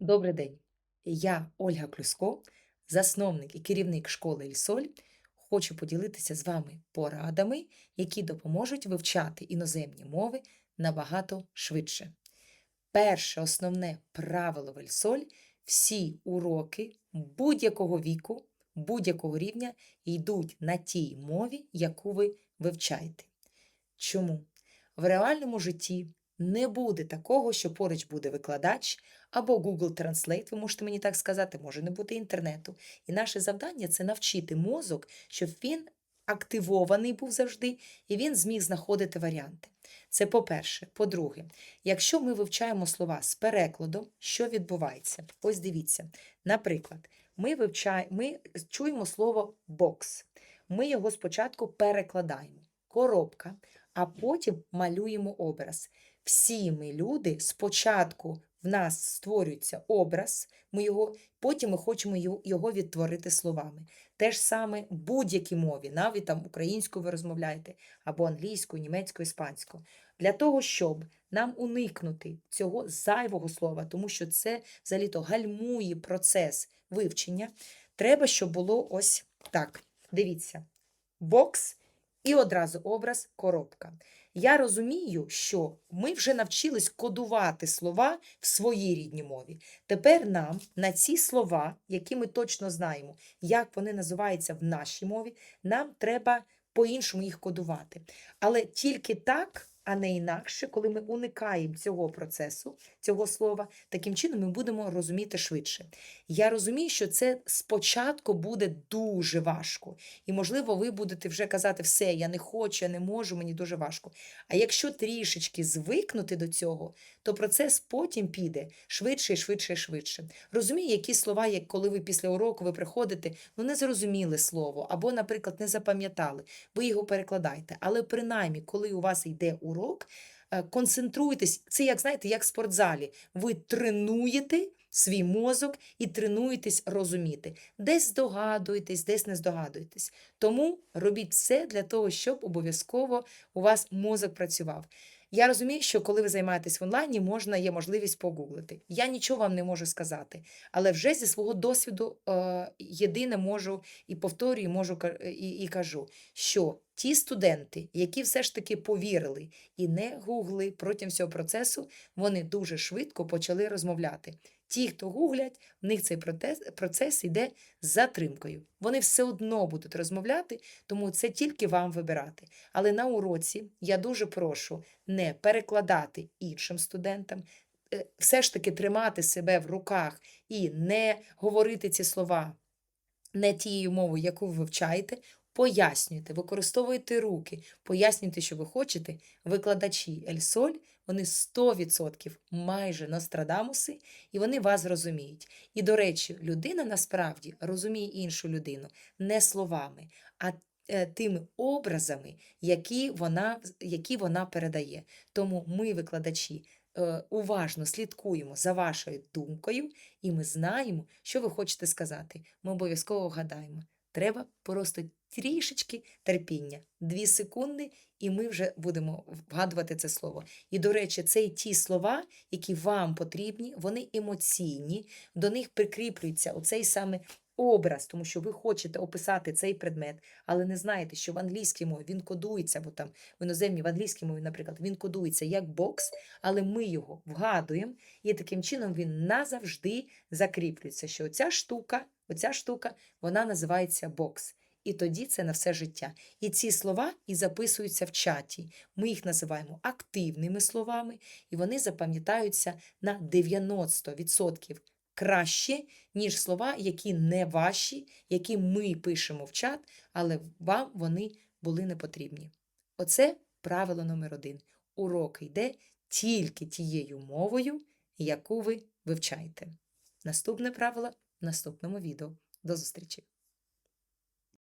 Добрий день. Я Ольга Клюско, засновник і керівник школи Ільсоль. Хочу поділитися з вами порадами, які допоможуть вивчати іноземні мови набагато швидше. Перше основне правило в Ельсоль – всі уроки будь-якого віку, будь-якого рівня йдуть на тій мові, яку ви вивчаєте. Чому? В реальному житті не буде такого, що поруч буде викладач або Google Translate, ви можете мені так сказати, може не бути інтернету. І наше завдання це навчити мозок, щоб він активований був завжди, і він зміг знаходити варіанти. Це по-перше. По-друге, якщо ми вивчаємо слова з перекладом, що відбувається? Ось дивіться. Наприклад, ми, вивчаємо, ми чуємо слово бокс. Ми його спочатку перекладаємо. Коробка, а потім малюємо образ. Всі ми люди спочатку в нас створюється образ, ми його, потім ми хочемо його- відтворити словами. Те ж саме в будь-якій мові, навіть там українською ви розмовляєте, або англійською, німецькою, іспанською. Для того, щоб нам уникнути цього зайвого слова, тому що це взагалі-то гальмує процес вивчення, треба, щоб було ось так. Дивіться, бокс і одразу образ коробка. Я розумію, що ми вже навчились кодувати слова в своїй рідній мові. Тепер нам на ці слова, які ми точно знаємо, як вони називаються в нашій мові, нам треба по-іншому їх кодувати. Але тільки так, а не інакше, коли ми уникаємо цього процесу, цього слова, таким чином ми будемо розуміти швидше. Я розумію, що це спочатку буде дуже важко. І, можливо, ви будете вже казати, все, я не хочу, я не можу, мені дуже важко. А якщо трішечки звикнути до цього, то процес потім піде швидше, і швидше, і швидше. Розумію, які слова, як коли ви після уроку ви приходите, ну не зрозуміли слово, або, наприклад, не запам'ятали, ви його перекладаєте. Але принаймні, коли у вас йде урок, е, концентруйтесь, це як знаєте, як в спортзалі. Ви тренуєте свій мозок і тренуєтесь розуміти. Десь здогадуєтесь, десь не здогадуєтесь. Тому робіть все для того, щоб обов'язково у вас мозок працював. Я розумію, що коли ви займаєтесь в онлайні, можна є можливість погуглити. Я нічого вам не можу сказати, але вже зі свого досвіду е, єдине можу і повторюю, можу і, і кажу, що ті студенти, які все ж таки повірили і не гугли протягом цього процесу, вони дуже швидко почали розмовляти. Ті, хто гуглять, в них цей процес, процес йде з затримкою. Вони все одно будуть розмовляти, тому це тільки вам вибирати. Але на уроці я дуже прошу не перекладати іншим студентам, е, все ж таки тримати себе в руках і не говорити ці слова не тією мовою, яку ви вивчаєте. Пояснюйте, використовуйте руки, пояснюйте, що ви хочете. Викладачі Ельсоль, вони 100% майже Нострадамуси, і вони вас розуміють. І, до речі, людина насправді розуміє іншу людину не словами, а е, тими образами, які вона, які вона передає. Тому ми, викладачі, е, уважно слідкуємо за вашою думкою, і ми знаємо, що ви хочете сказати. Ми обов'язково вгадаємо. Треба просто трішечки терпіння. Дві секунди, і ми вже будемо вгадувати це слово. І, до речі, це ті слова, які вам потрібні, вони емоційні, до них прикріплюється оцей саме образ, тому що ви хочете описати цей предмет, але не знаєте, що в англійській мові він кодується, або там в іноземній, в англійській мові, наприклад, він кодується як бокс, але ми його вгадуємо, і таким чином він назавжди закріплюється, що оця штука, оця штука, вона називається бокс. І тоді це на все життя. І ці слова і записуються в чаті. Ми їх називаємо активними словами, і вони запам'ятаються на 90% краще, ніж слова, які не ваші, які ми пишемо в чат, але вам вони були не потрібні. Оце правило номер один. Урок йде тільки тією мовою, яку ви вивчаєте. Наступне правило в наступному відео. До зустрічі!